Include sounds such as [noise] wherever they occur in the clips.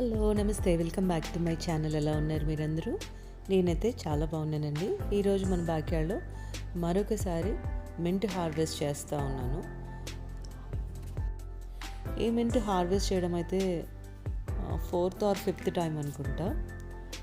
Hello నమస్తే. Welcome back to my channel. ఎలా ఉన్నారు మీరందరూ? నేనైతే చాలా బాగున్నానండి. ఈరోజు మన బ్యాక్యార్డ్లో మరొకసారి మింట్ హార్వెస్ట్ చేస్తూ ఉన్నాను. ఈ మింట్ హార్వెస్ట్ చేయడం అయితే ఫోర్త్ ఆర్ ఫిఫ్త్ టైం అనుకుంటా.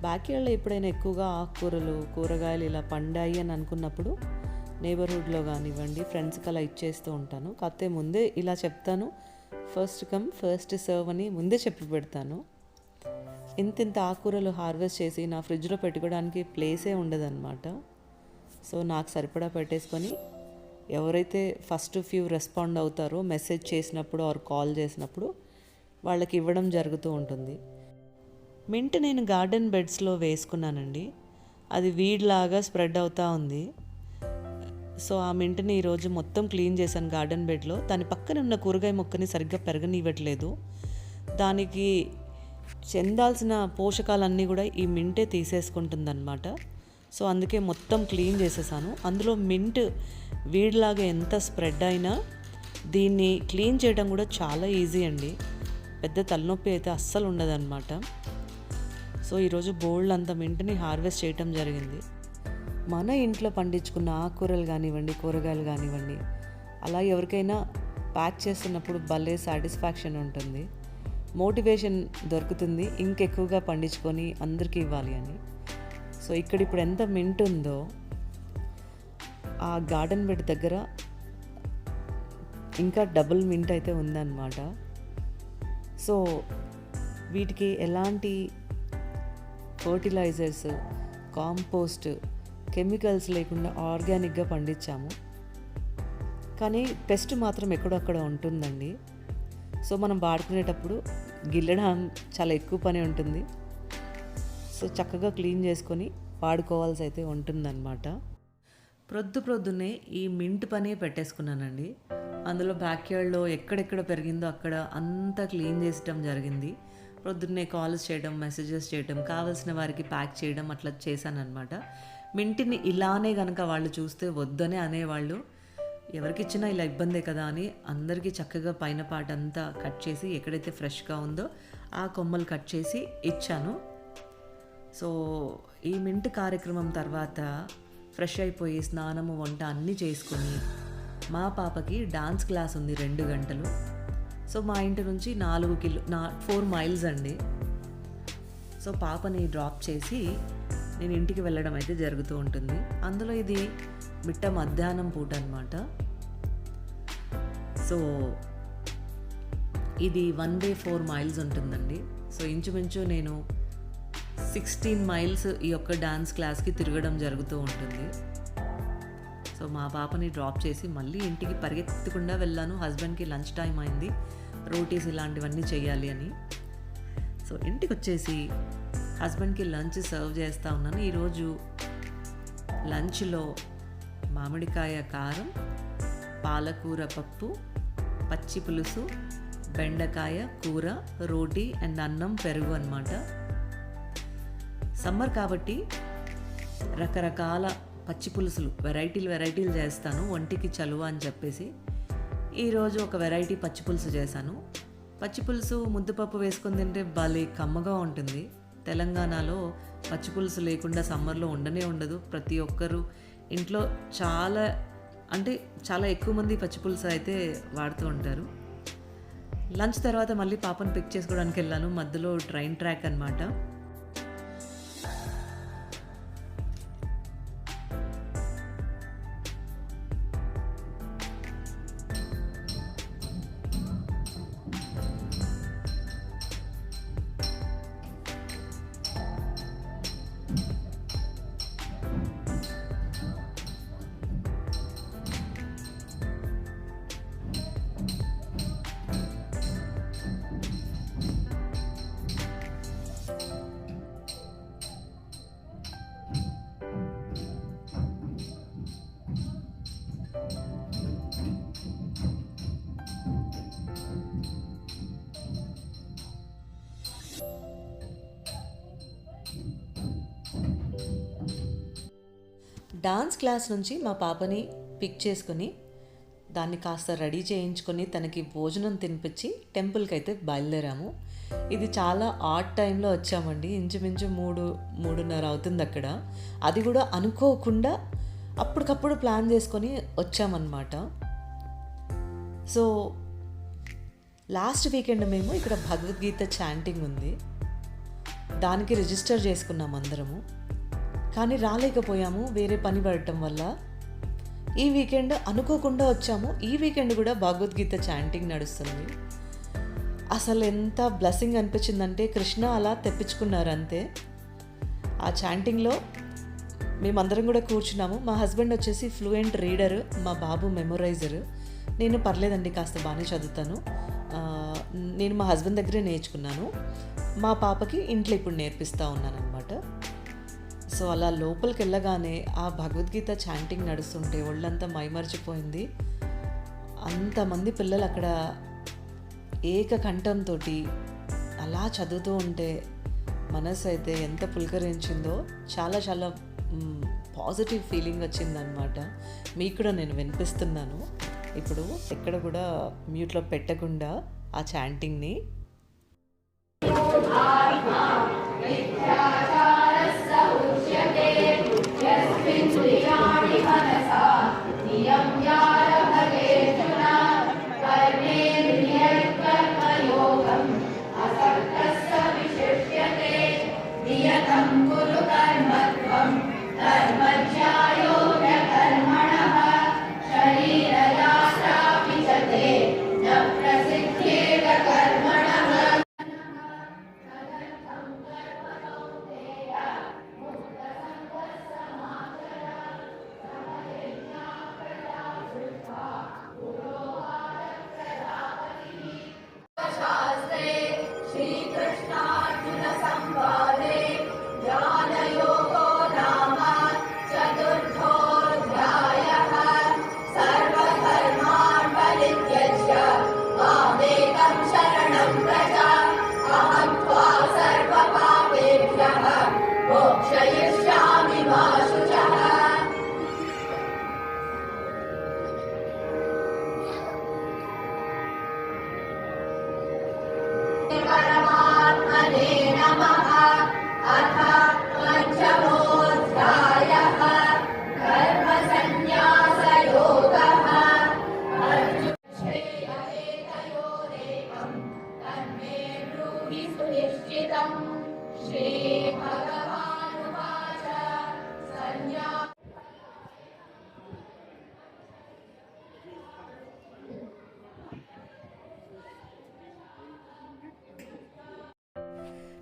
బ్యాక్యార్డ్లో ఎప్పుడైనా ఎక్కువగా ఆకుకూరలు కూరగాయలు ఇలా పండాయి అని అనుకున్నప్పుడు నేబర్హుడ్లో కానివ్వండి ఫ్రెండ్స్కి అలా ఇచ్చేస్తూ ఉంటాను. కాకపోతే ముందే ఇలా చెప్తాను. ఫస్ట్ కమ్ ఫస్ట్ సర్వ్ అని ముందే చెప్పి పెడతాను. ఇంత ఇంత ఆకుకూరలు హార్వెస్ట్ చేసి నా ఫ్రిడ్జ్లో పెట్టుకోవడానికి ప్లేసే ఉండదన్నమాట. సో నాకు సరిపడా పెట్టేసుకొని ఎవరైతే ఫస్ట్ ఫ్యూ రెస్పాండ్ అవుతారో మెసేజ్ చేసినప్పుడు ఆర్ కాల్ చేసినప్పుడు వాళ్ళకి ఇవ్వడం జరుగుతూ ఉంటుంది. మింట్ నేను గార్డెన్ బెడ్స్లో వేసుకున్నానండి. అది వీడ్లాగా స్ప్రెడ్ అవుతూ ఉంది. సో ఆ మింట్ని ఈరోజు మొత్తం క్లీన్ చేశాను గార్డెన్ బెడ్లో. దాని పక్కన ఉన్న కూరగాయ మొక్కని సరిగ్గా పెరగనివ్వట్లేదు. దానికి చెందాల్సిన పోషకాలన్నీ కూడా ఈ మింటే తీసేసుకుంటుందన్నమాట. సో అందుకే మొత్తం క్లీన్ చేసేసాను. అందులో మింట్ వీడిలాగా ఎంత స్ప్రెడ్ అయినా దీన్ని క్లీన్ చేయడం కూడా చాలా ఈజీ అండి. పెద్ద తలనొప్పి అయితే అస్సలు ఉండదన్నమాట. సో ఈరోజు బోల్డ్ అంత మింట్ని హార్వెస్ట్ చేయటం జరిగింది. మన ఇంట్లో పండించుకున్న ఆకుకూరలు కానివ్వండి కూరగాయలు కానివ్వండి అలా ఎవరికైనా ప్యాక్ చేస్తున్నప్పుడు భలే సాటిస్ఫాక్షన్ ఉంటుంది. మోటివేషన్ దొరుకుతుంది ఇంకెక్కువగా పండించుకొని అందరికీ ఇవ్వాలి అని. సో ఇక్కడ ఇప్పుడు ఎంత మింట్ ఉందో ఆ గార్డెన్ బెడ్ దగ్గర ఇంకా డబుల్ మింట్ అయితే ఉందన్నమాట. సో వీటికి ఎలాంటి ఫర్టిలైజర్స్ కాంపోస్ట్ కెమికల్స్ లేకుండా ఆర్గానిక్గా పండించాము. కానీ పెస్ట్ మాత్రం ఎక్కడో అక్కడ ఉంటుందండి. సో మనం వాడుకునేటప్పుడు గిల్లడం చాలా ఎక్కువ పని ఉంటుంది. సో చక్కగా క్లీన్ చేసుకొని వాడుకోవాల్సి అయితే ఉంటుందన్నమాట. ప్రొద్దు ప్రొద్దునే ఈ మింట్ పని పెట్టేసుకున్నానండి. అందులో బ్యాక్యార్డ్లో ఎక్కడెక్కడ పెరిగిందో అక్కడ అంతా క్లీన్ చేసడం జరిగింది. ప్రొద్దున్నే కాల్స్ చేయడం మెసేజెస్ చేయడం కావాల్సిన వారికి ప్యాక్ చేయడం అట్లా చేశానన్నమాట. మింటిని ఇలానే కనుక వాళ్ళు చూస్తే వద్దనే అనేవాళ్ళు. ఎవరికిచ్చినా ఇలా ఇబ్బందే కదా అని అందరికీ చక్కగా పైన పాట అంతా కట్ చేసి ఎక్కడైతే ఫ్రెష్గా ఉందో ఆ కొమ్మలు కట్ చేసి ఇచ్చాను. సో ఈ మింట్ కార్యక్రమం తర్వాత ఫ్రెష్ అయిపోయి స్నానము వంట అన్నీ చేసుకొని మా పాపకి డాన్స్ క్లాస్ ఉంది రెండు గంటలు. సో మా ఇంటి నుంచి నాలుగు కిలో నా ఫోర్ మైల్స్ అండి. సో పాపని డ్రాప్ చేసి నేను ఇంటికి వెళ్ళడం అయితే జరుగుతూ ఉంటుంది. అందులో ఇది మిట్ట మధ్యాహ్నం పూట అనమాట సో ఇది వన్ వే ఫోర్ మైల్స్ ఉంటుందండి. సో ఇంచుమించు నేను సిక్స్టీన్ మైల్స్ ఈ యొక్క డాన్స్ క్లాస్కి తిరగడం జరుగుతూ ఉంటుంది. సో మా పాపని డ్రాప్ చేసి మళ్ళీ ఇంటికి పరిగెత్తకుండా వెళ్ళాను. హస్బెండ్కి లంచ్ టైం అయింది. రోటీస్ ఇలాంటివన్నీ చేయాలి అని. సో ఇంటికి వచ్చేసి హస్బెండ్కి లంచ్ సర్వ్ చేస్తూ ఉన్నాను. ఈరోజు లంచ్లో మామిడికాయ కారం పాలకూర పప్పు పచ్చి పులుసు బెండకాయ కూర రోటీ అండ్ అన్నం పెరుగు అనమాట సమ్మర్ కాబట్టి రకరకాల పచ్చి పులుసులు వెరైటీలు వెరైటీలు చేస్తాను. ఒంటికి చలువ అని చెప్పేసి ఈరోజు ఒక వెరైటీ పచ్చి పులుసు చేశాను. పచ్చి పులుసు ముద్దపప్పు వేసుకొని తింటే భలే కమ్మగా ఉంటుంది. తెలంగాణలో పచ్చి పులుసు లేకుండా సమ్మర్లో ఉండనే ఉండదు. ప్రతి ఒక్కరు ఇంట్లో చాలా అంటే చాలా ఎక్కువ మంది పచ్చిపులుసు అయితే వాడుతూ ఉంటారు. లంచ్ తర్వాత మళ్ళీ పాపను పిక్ చేసుకోవడానికి వెళ్ళాను. మధ్యలో ట్రైన్ ట్రాక్ అనమాట డాన్స్ క్లాస్ నుంచి మా పాపని పిక్ చేసుకొని దాన్ని కాస్త రెడీ చేయించుకొని తనకి భోజనం తినిపించి టెంపుల్కి అయితే బయలుదేరాము. ఇది చాలా ఆడ్ టైంలో వచ్చామండి. ఇంచుమించు మూడు మూడున్నర అవుతుంది అక్కడ. అది కూడా అనుకోకుండా అప్పటికప్పుడు ప్లాన్ చేసుకొని వచ్చామన్నమాట. సో లాస్ట్ వీకెండ్ మేము ఇక్కడ భగవద్గీత చాంటింగ్ ఉంది. దానికి రిజిస్టర్ చేసుకున్నాం అందరము. కానీ రాలేకపోయాము వేరే పని పడటం వల్ల. ఈ వీకెండ్ అనుకోకుండా వచ్చాము. ఈ వీకెండ్ కూడా భగవద్గీత చాంటింగ్ నడుస్తుంది. అసలు ఎంత బ్లెస్సింగ్ అనిపించిందంటే కృష్ణ అలా తెప్పించుకున్నారు అంతే ఆ చాంటింగ్లో మేమందరం కూడా కూర్చున్నాము. మా హస్బెండ్ వచ్చేసి ఫ్లూయెంట్ రీడర్ మా బాబు మెమొరైజర్. నేను పర్లేదండి కాస్త బాగానే చదువుతాను. నేను మా హస్బెండ్ దగ్గరే నేర్చుకున్నాను. మా పాపకి ఇంట్లో ఇప్పుడు నేర్పిస్తూ ఉన్నాను అనమాట సో అలా లోపలికి వెళ్ళగానే ఆ భగవద్గీత చాంటింగ్ నడుస్తుంటే ఒళ్ళంతా మైమర్చిపోయింది. అంతమంది పిల్లలు అక్కడ ఏకకంఠంతో అలా చదువుతూ ఉంటే మనసు అయితే ఎంత పులకరించిందో చాలా చాలా పాజిటివ్ ఫీలింగ్ వచ్చిందనమాట మీకు కూడా నేను వినిపిస్తున్నాను. ఇప్పుడు ఎక్కడ కూడా మ్యూట్లో పెట్టకుండా ఆ చాంటింగ్ని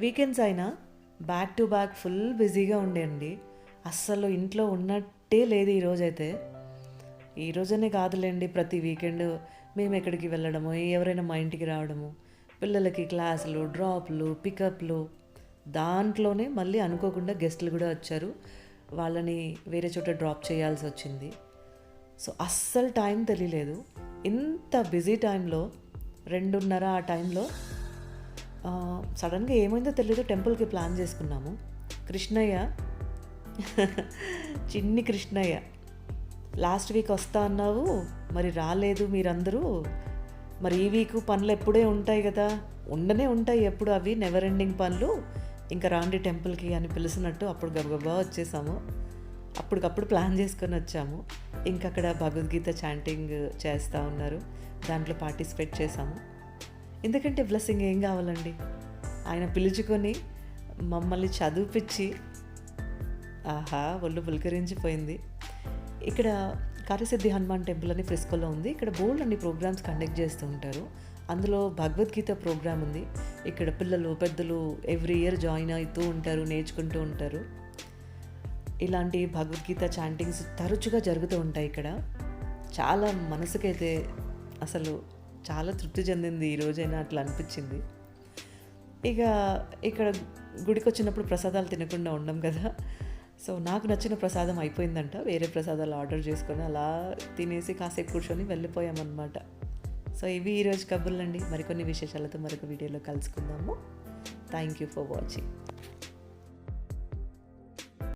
వీకెండ్స్ అయినా బ్యాక్ టు బ్యాక్ ఫుల్ బిజీగా ఉండేయండి. అస్సలు ఇంట్లో ఉన్నట్టే లేదు ఈరోజైతే ఈ రోజనే కాదులేండి ప్రతి వీకెండ్ మేము ఎక్కడికి వెళ్ళడము ఎవరైనా మా ఇంటికి రావడము పిల్లలకి క్లాసులు డ్రాప్లు పికప్లు దాంట్లోనే మళ్ళీ అనుకోకుండా గెస్టులు కూడా వచ్చారు. వాళ్ళని వేరే చోట డ్రాప్ చేయాల్సి వచ్చింది. సో అస్సలు టైం తెలియలేదు. ఇంత బిజీ టైంలో రెండున్నర ఆ టైంలో సడన్గా ఏమైందో తెలియదు టెంపుల్కి ప్లాన్ చేసుకున్నాము. కృష్ణయ్య [laughs] చిన్ని కృష్ణయ్య లాస్ట్ వీక్ వస్తా అన్నావు మరి రాలేదు మీరందరూ. మరి ఈ వీక్ పనులు ఎప్పుడే ఉంటాయి కదా. ఉండనే ఉంటాయి ఎప్పుడు అవి. నెవర్ ఎండింగ్ పనులు. ఇంకా రాండి టెంపుల్కి అని పిలిచినట్టు అప్పుడు గబగబా వచ్చేసాము. అప్పటికప్పుడు ప్లాన్ చేసుకొని వచ్చాము. ఇంకా అక్కడ భగవద్గీత చాంటింగ్ చేస్తూ ఉన్నారు. దాంట్లో పార్టిసిపేట్ చేసాము. ఎందుకంటే బ్లెస్సింగ్ ఏం కావాలండి? ఆయన పిలుచుకొని మమ్మల్ని చదివిపించి ఆహా ఒళ్ళు పులకరించిపోయింది. ఇక్కడ కార్యసిద్ధి హనుమాన్ టెంపుల్ అని ఫ్రిస్కోలో ఉంది. ఇక్కడ బోల్డ్ అన్ని ప్రోగ్రామ్స్ కండక్ట్ చేస్తూ ఉంటారు. అందులో భగవద్గీత ప్రోగ్రామ్ ఉంది. ఇక్కడ పిల్లలు పెద్దలు ఎవ్రీ ఇయర్ జాయిన్ అవుతూ ఉంటారు నేర్చుకుంటూ ఉంటారు. ఇలాంటి భగవద్గీత చాంటింగ్స్ తరచుగా జరుగుతూ ఉంటాయి ఇక్కడ. చాలా మనసుకైతే అసలు చాలా తృప్తి చెందింది ఈ రోజైనా అట్లా అనిపించింది. ఇక ఇక్కడ గుడికి వచ్చినప్పుడు ప్రసాదాలు తినకుండా ఉండం కదా. సో నాకు నచ్చిన ప్రసాదం అయిపోయిందంట. వేరే ప్రసాదాలు ఆర్డర్ చేసుకొని అలా తినేసి కాసేపు కూర్చొని వెళ్ళిపోయామన్నమాట. సో ఇవి ఈరోజు కబుర్లండి. మరికొన్ని విశేషాలతో మరొక వీడియోలో కలుసుకుందాము. Thank you for watching